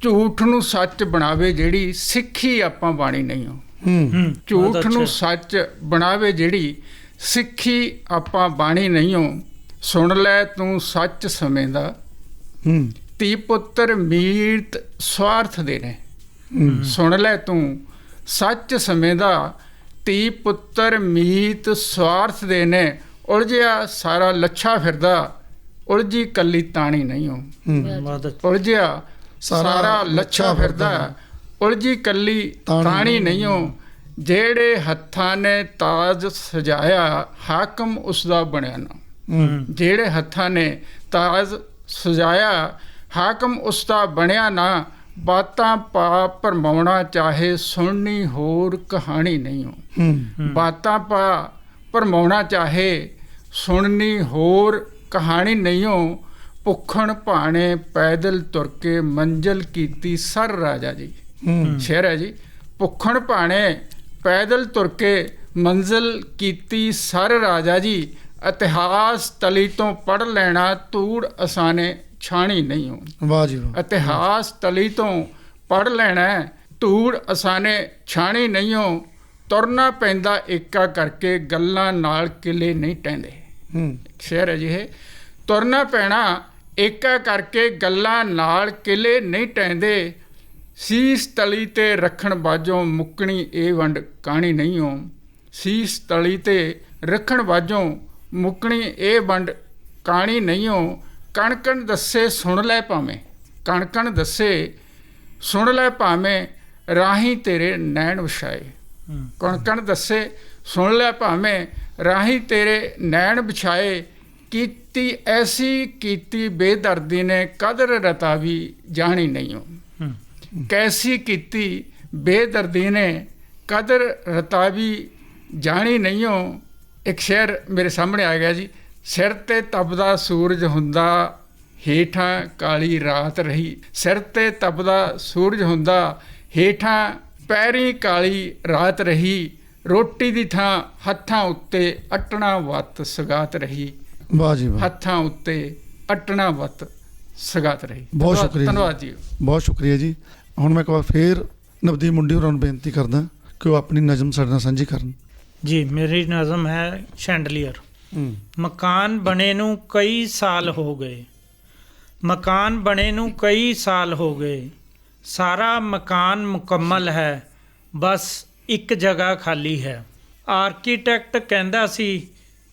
ਝੂਠ ਨੂੰ ਸੱਚ ਬਣਾਵੇ ਜਿਹੜੀ ਸਿੱਖੀ ਆਪਾਂ ਬਾਣੀ ਨਹੀਂ ਹੋ। ਹੂੰ ਝੂਠ ਨੂੰ। ਸੱਚ ਬਣਾਵੇ ਜਿਹੜੀ ਸਿੱਖੀ ਆਪਾਂ ਬਾਣੀ ਨਹੀਂ ਹੋ ਸੁਣ ਲੈ ਤੂੰ ਸੱਚ ਸਮੇਂ ਦਾ। ਹੂੰ। ਧੀ ਪੁੱਤਰ ਮੀਤ ਸਵਾਰਥ ਦੇ ਨੇ। ਸੁਣ ਲੈ ਤੂੰ ਸੱਚ ਸਮੇਂ ਦਾ ਧੀ ਪੁੱਤਰ ਮੀਤ ਸਵਾਰਥ ਦੇ ਨੇ। ਉਲਝਿਆ ਸਾਰਾ ਲੱਛਾ ਫਿਰਦਾ ਉਲਝੀ ਕੱਲੀ ਤਾਣੀ ਨਹੀਂ ਹੋ। ਉਲਝਿਆ ਸਾਰਾ ਲੱਛਾ ਫਿਰਦਾ ਉਲਝੀ ਕੱਲੀ ਤਾਣੀ ਨਹੀਂ ਹੋ ਜਿਹੜੇ ਹੱਥਾਂ ਨੇ ਤਾਜ ਸਜਾਇਆ ਹਾਕਮ ਉਸ ਦਾ ਬਣਿਆ ਨਾ। ਜਿਹੜੇ ਹੱਥਾਂ ਨੇ ਤਾਜ ਸਜਾਇਆ ਹਾਕਮ ਉਸ ਦਾ ਬਣਿਆ ਨਾ ਬਾਤਾਂ ਪਾ ਭਰਮਾਉਣਾ ਚਾਹੇ ਸੁਣਨੀ ਹੋਰ ਕਹਾਣੀ ਨਹੀਂ ਹੋ। ਬਾਤਾਂ ਪਾ ਭਰਮਾਉਣਾ ਚਾਹੇ ਸੁਣਨੀ ਹੋਰ ਕਹਾਣੀ ਨਹੀਂ ਹੋ ਭੁੱਖਣ ਭਾਣੇ ਪੈਦਲ ਤੁਰ ਕੇ ਮੰਜ਼ਲ ਕੀਤੀ ਸਰ ਰਾਜਾ ਜੀ। ਹੂੰ। ਸ਼ਹਿਰ ਹੈ ਜੀ ਭੁੱਖਣ ਭਾਣੇ ਪੈਦਲ ਤੁਰ ਕੇ ਮੰਜ਼ਲ ਕੀਤੀ ਸਰ ਰਾਜਾ ਜੀ ਇਤਿਹਾਸ ਤਲੀ ਤੋਂ ਪੜ ਲੈਣਾ ਧੂੜ ਅਸਾਨੇ ਛਾਣੀ ਨਹੀਂ ਹੋ ਵਾਹ ਜੀ ਵਾਹ। ਇਤਿਹਾਸ ਤਲੀ ਤੋਂ ਪੜ ਲੈਣਾ ਧੂੜ ਅਸਾਨੇ ਛਾਣੀ ਨਹੀਂ ਹੋ ਤੁਰਨਾ ਪੈਂਦਾ ਏਕਾ ਕਰਕੇ ਗੱਲਾਂ ਨਾਲ ਕਿਲੇ ਨਹੀਂ ਟੈਂਦੇ ਹੂੰ। ਸ਼ੇਰ ਹੈ ਜੀ ਇਹ। ਤੁਰਨਾ ਪੈਣਾ ਏਕਾ ਕਰਕੇ ਗੱਲਾਂ ਨਾਲ ਕਿਲੇ ਨਹੀਂ ਟੈਂਦੇ ਸੀਸ ਤਲੀ ਤੇ ਰੱਖਣ ਬਾਝੋਂ ਮੁੱਕਣੀ ਇਹ ਵੰਡ ਕਾਣੀ ਨਹੀਂ ਹੋ। ਸੀਸ ਤਲੀ ਤੇ ਰੱਖਣ ਬਾਝੋਂ ਮੁੱਕਣੀ ਇਹ ਵੰਡ ਕਾਣੀ ਨਹੀਂ ਹੋ। ਕਣਕਣ ਦੱਸੇ ਸੁਣ ਲੈ ਭਾਵੇਂ ਕਣਕਣ ਦੱਸੇ ਸੁਣ ਲੈ ਭਾਵੇਂ ਰਾਹੀ ਤੇਰੇ ਨੈਣ ਵਿਛਾਏ। ਕਣਕਣ ਦੱਸੇ ਸੁਣ ਲੈ ਭਾਵੇਂ ਰਾਹੀ ਤੇਰੇ ਨੈਣ ਵਿਛਾਏ। ਕੀਤੀ ਐਸੀ ਕੀਤੀ ਬੇਦਰਦੀ ਨੇ ਕਦਰ ਰਤਾ ਵੀ ਜਾਣੀ ਨਹੀਂ ਹੂੰ। ਕੈਸੀ ਕੀਤੀ ਬੇਦਰਦੀ ਨੇ ਕਦਰ ਰਤਾ ਵੀ ਜਾਣੀ ਨਹੀਂ ਹੋ ਇੱਕ ਸ਼ੇਰ ਮੇਰੇ ਸਾਹਮਣੇ ਆ ਗਿਆ ਜੀ। ਸਿਰ ਤੇ ਤਪਦਾ ਸੂਰਜ ਹੁੰਦਾ ਹੇਠਾਂ ਕਾਲੀ ਰਾਤ ਰਹੀ। ਸਿਰ ਤੇ ਤਪਦਾ ਸੂਰਜ ਹੁੰਦਾ ਹੇਠਾਂ ਪੈਰੀ ਕਾਲੀ ਰਾਤ ਰਹੀ। ਰੋਟੀ ਦੀ ਥਾਂ ਹੱਥਾਂ ਉੱਤੇ ਅਟਣਾ ਵੱਤ ਸਗਾਤ ਰਹੀ। ਵਾਹ ਜੀ ਵਾਹ। ਹੱਥਾਂ ਉੱਤੇ ਅਟਣਾ ਵੱਤ ਸਗਾਤ ਰਹੀ। ਬਹੁਤ ਸ਼ੁਕਰੀਆ। ਧੰਨਵਾਦ ਜੀ। ਬਹੁਤ ਸ਼ੁਕਰੀਆ ਜੀ। ਹੁਣ ਮੈਂ ਇੱਕ ਵਾਰ ਫੇਰ ਨਵਦੀਪ ਮੁੰਡੀ ਹੋਰਾਂ ਨੂੰ ਬੇਨਤੀ ਕਰਦਾ ਕਿ ਉਹ ਆਪਣੀ ਨਜ਼ਮ ਸਾਡੇ ਨਾਲ ਸਾਂਝੀ ਕਰਨ। ਜੀ ਮੇਰੀ ਨਜ਼ਮ ਹੈ ਸ਼ੈਂਡਲੀਅਰ। ਮਕਾਨ ਬਣੇ ਨੂੰ ਕਈ ਸਾਲ ਹੋ ਗਏ। ਮਕਾਨ ਬਣੇ ਨੂੰ ਕਈ ਸਾਲ ਹੋ ਗਏ। ਸਾਰਾ ਮਕਾਨ ਮੁਕੰਮਲ ਹੈ। ਬਸ ਇੱਕ ਜਗ੍ਹਾ ਖਾਲੀ ਹੈ। ਆਰਕੀਟੈਕਟ ਕਹਿੰਦਾ ਸੀ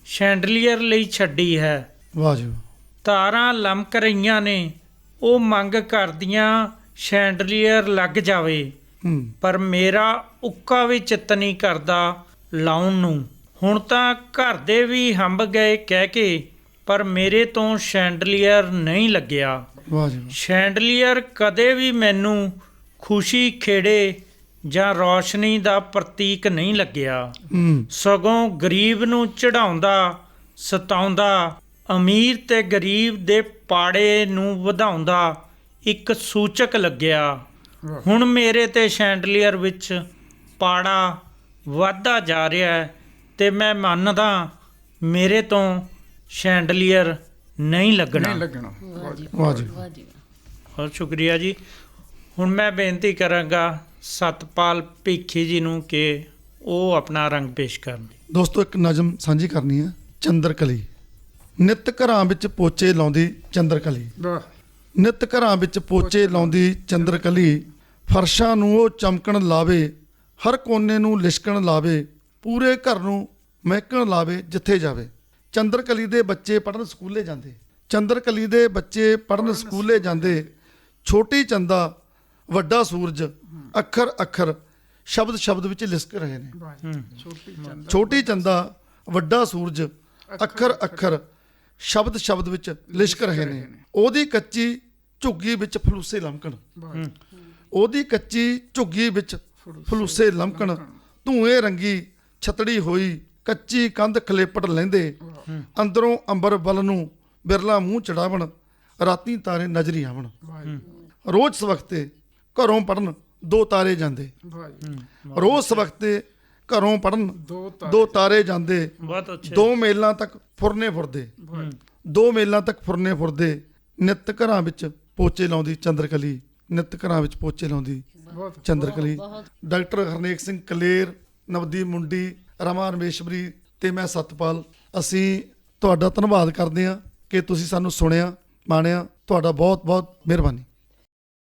ਸ਼ੈਂਡਲੀਅਰ ਲਈ ਛੱਡੀ ਹੈ। ਵਾਹ ਜੀ। ਤਾਰਾਂ ਲਮਕ ਰਹੀਆਂ ਨੇ। ਉਹ ਮੰਗ ਕਰਦੀਆਂ ਸ਼ੈਂਡਲੀਅਰ ਲੱਗ ਜਾਵੇ। ਪਰ ਮੇਰਾ ਉੱਕਾ ਵੀ ਚਿੱਤ ਨਹੀਂ ਕਰਦਾ ਲਾਉਣ ਨੂੰ। ਹੁਣ ਤਾਂ ਘਰ ਦੇ ਵੀ ਹੰਬ ਗਏ ਕਹਿ ਕੇ ਪਰ ਮੇਰੇ ਤੋਂ ਸ਼ੈਂਡਲੀਅਰ ਨਹੀਂ ਲੱਗਿਆ। ਵਾਹ ਜੀ। ਸ਼ੈਂਡਲੀਅਰ ਕਦੇ ਵੀ ਮੈਨੂੰ ਖੁਸ਼ੀ ਖੇੜੇ ਜਾਂ ਰੌਸ਼ਨੀ ਦਾ ਪ੍ਰਤੀਕ ਨਹੀਂ ਲੱਗਿਆ। ਹੂੰ। ਸਗੋਂ ਗਰੀਬ ਨੂੰ ਚੜਾਉਂਦਾ ਸਤਾਉਂਦਾ ਅਮੀਰ ਤੇ ਗਰੀਬ ਦੇ ਪਾੜੇ ਨੂੰ ਵਧਾਉਂਦਾ ਇੱਕ ਸੂਚਕ ਲੱਗਿਆ। ਹੁਣ ਮੇਰੇ ਤੇ ਸ਼ੈਂਡਲੀਅਰ ਵਿੱਚ ਪਾੜਾ ਵਾਧਾ ਜਾ ਰਿਹਾ ਹੈ। ਤੇ ਮੈਂ ਮੰਨਦਾ ਮੇਰੇ ਤੋਂ ਸ਼ੈਂਡਲੀਅਰ ਨਹੀਂ ਲੱਗਣਾ। ਨਹੀਂ ਲੱਗਣਾ। ਵਾਹ ਜੀ। ਵਾਹ ਜੀ। ਬਹੁਤ ਸ਼ੁਕਰੀਆ ਜੀ। ਹੁਣ ਮੈਂ ਬੇਨਤੀ ਕਰਾਂਗਾ ਸਤਪਾਲ ਭੀਖੀ ਜੀ ਨੂੰ ਕਿ ਉਹ ਆਪਣਾ ਰੰਗ ਪੇਸ਼ ਕਰਨ। ਦੋਸਤੋ ਇੱਕ ਨਜ਼ਮ ਸਾਂਝੀ ਕਰਨੀ ਹੈ। ਚੰਦਰਕਲੀ। ਨਿਤ ਘਰਾਂ ਵਿੱਚ ਪੋਚੇ ਲਾਉਂਦੀ ਚੰਦਰਕਲੀ। ਵਾਹ। ਨਿਤ ਘਰਾਂ ਵਿੱਚ ਪੋਚੇ। ਲਾਉਂਦੀ ਚੰਦਰਕਲੀ। ਫਰਸ਼ਾਂ ਨੂੰ ਉਹ ਚਮਕਣ ਲਾਵੇ ਹਰ ਕੋਨੇ ਨੂੰ ਲਿਸ਼ਕਣ ਲਾਵੇ ਪੂਰੇ ਘਰ ਨੂੰ ਮਹਿਕਣ ਲਾਵੇ ਜਿੱਥੇ ਜਾਵੇ। ਚੰਦਰਕਲੀ ਦੇ ਬੱਚੇ ਪੜਨ ਸਕੂਲੇ ਜਾਂਦੇ। ਚੰਦਰਕਲੀ ਦੇ ਬੱਚੇ ਪੜਨ ਸਕੂਲੇ ਜਾਂਦੇ। ਛੋਟੀ ਚੰਦਾ ਵੱਡਾ ਸੂਰਜ ਅੱਖਰ ਅੱਖਰ ਸ਼ਬਦ ਸ਼ਬਦ ਵਿੱਚ ਲਿਸ਼ਕ ਰਹੇ ਨੇ। ਛੋਟੀ ਚੰਦ। ਵੱਡਾ ਸੂਰਜ ਅੱਖਰ ਅੱਖਰ ਸ਼ਬਦ ਸ਼ਬਦ ਵਿੱਚ ਲਿਸ਼ਕ ਰਹੇ ਨੇ। ਉਹਦੀ ਕੱਚੀ ਝੁੱਗੀ ਵਿੱਚ ਫਲੂਸੇ ਲਮਕਣ। ਉਹਦੀ ਕੱਚੀ ਝੁੱਗੀ ਵਿੱਚ ਫਲੂਸੇ ਲਮਕਣ। ਧੂਏ ਰੰਗੀ ਛਤੜੀ ਹੋਈ ਕੱਚੀ ਕੰਧ ਖਲੇਪੜ ਲੈਂਦੇ। ਅੰਦਰੋਂ ਅੰਬਰ ਵੱਲ ਨੂੰ ਬਿਰਲਾ ਮੂੰਹ ਚੜਾਵਣ ਰਾਤੀ ਤਾਰੇ ਨਜ਼ਰੀ ਆਵਣ। ਰੋਜ਼ ਸਵਖਤੇ ਘਰੋਂ ਪੜਨ ਦੋ ਤਾਰੇ ਜਾਂਦੇ। ਰੋਜ਼ ਸਵਖਤੇ ਘਰੋਂ ਪੜਨ ਦੋ ਤਾਰੇ ਜਾਂਦੇ। ਬਹੁਤ ਅੱਛੇ। ਦੋ ਮੇਲਾਂ ਤੱਕ ਫੁਰਨੇ ਫੁਰਦੇ। ਦੋ ਮੇਲਾਂ ਤੱਕ ਫੁਰਨੇ ਫੁਰਦੇ। ਨਿਤ ਘਰਾਂ ਵਿੱਚ ਪੋਚੇ ਲਾਉਂਦੀ ਚੰਦਰਕਲੀ। ਨਿਤ ਘਰਾਂ ਵਿੱਚ ਪੋਚੇ ਲਾਉਂਦੀ ਚੰਦਰਕਲੀ। ਡਾਕਟਰ ਹਰਨੇਕ ਸਿੰਘ ਕਲੇਰ ਨਵਦੀਪ ਮੁੰਡੀ, ਰਮਾ ਰਮੇਸ਼ਵਰੀ ਤੇ ਮੈਂ ਸਤਪਾਲ। ਅਸੀਂ ਤੁਹਾਡਾ ਧੰਨਵਾਦ ਕਰਦੇ ਹਾਂ ਕਿ ਤੁਸੀਂ ਸਾਨੂੰ ਸੁਣਿਆ, ਮਾਣਿਆ। ਤੁਹਾਡਾ ਬਹੁਤ ਬਹੁਤ ਮਿਹਰਬਾਨੀ।